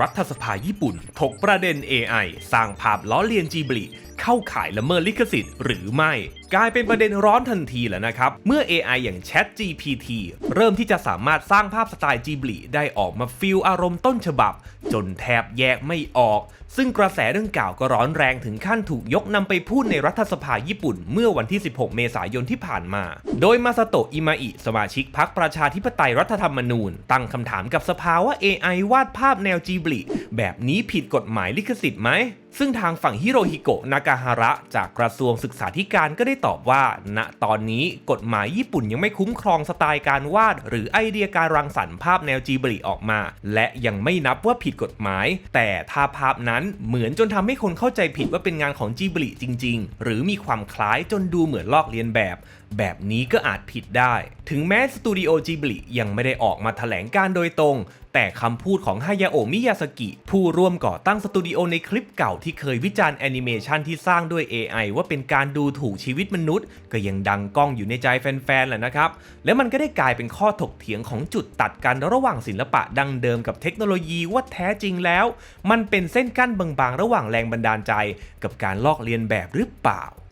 รัฐสภาญี่ปุ่น ถกประเด็น AI สร้างภาพล้อเลียนจีบลิ เข้าข่ายละเมิดลิขสิทธิ์หรือไม่ กลายเป็นประเด็นร้อนทันทีแล้วนะครับ เมื่อ AI อย่าง Chat GPT เริ่มที่จะสามารถสร้างภาพสไตล์จีบลิได้ออกมาฟิลอารมณ์ต้นฉบับ จนแทบแยกไม่ออก ซึ่งกระแสเรื่องกล่าวก็ร้อนแรงถึงขั้นถูกยกนำไปพูดในรัฐสภาญี่ปุ่น เมื่อวันที่ 16 เมษายนที่ผ่านมา โดยมาซาโตะอิมาอิสมาชิกพรรคประชาธิปไตยรัฐธรรมนูญ ตั้งคำถามกับสภาว่า AI วาดภาพแนวจีบลิ แบบนี้ผิดกฎหมายลิขสิทธิ์ไหม ซึ่งทางฝั่งฮิโรฮิโกะนากาฮาระจากกระทรวงศึกษาธิการก็ได้ตอบว่า ณตอนนี้กฎหมายญี่ปุ่นยังไม่คุ้มครองสไตล์การวาด หรือไอเดียการรังสรรค์ภาพแนวจีบลิออกมา และยังไม่นับว่าผิดกฎหมาย แต่ถ้าภาพนั้นเหมือนจนทำให้คนเข้าใจผิดว่าเป็นงานของจีบลิจริง ๆ หรือมีความคล้ายจนดูเหมือนลอกเลียนแบบ แบบนี้ก็อาจผิดได้ ถึงแม้สตูดิโอจิบลิยังไม่ได้ออกมาแถลงการโดยตรง แต่คำพูดของฮายาโอะมิยาสกิ ผู้ร่วมก่อตั้งสตูดิโอในคลิปเก่าที่เคยวิจารณ์แอนิเมชันที่สร้างด้วย AI ว่าเป็นการดูถูกชีวิตมนุษย์ ก็ยังดังก้องอยู่ในใจแฟนๆแหละนะครับ และมันก็ได้กลายเป็นข้อถกเถียงของจุดตัดกันระหว่างศิลปะดังเดิมกับเทคโนโลยีว่าแท้จริงแล้ว มันเป็นเส้นกั้นบางๆ ระหว่างแรงบันดาลใจ กับการลอกเลียนแบบหรือเปล่า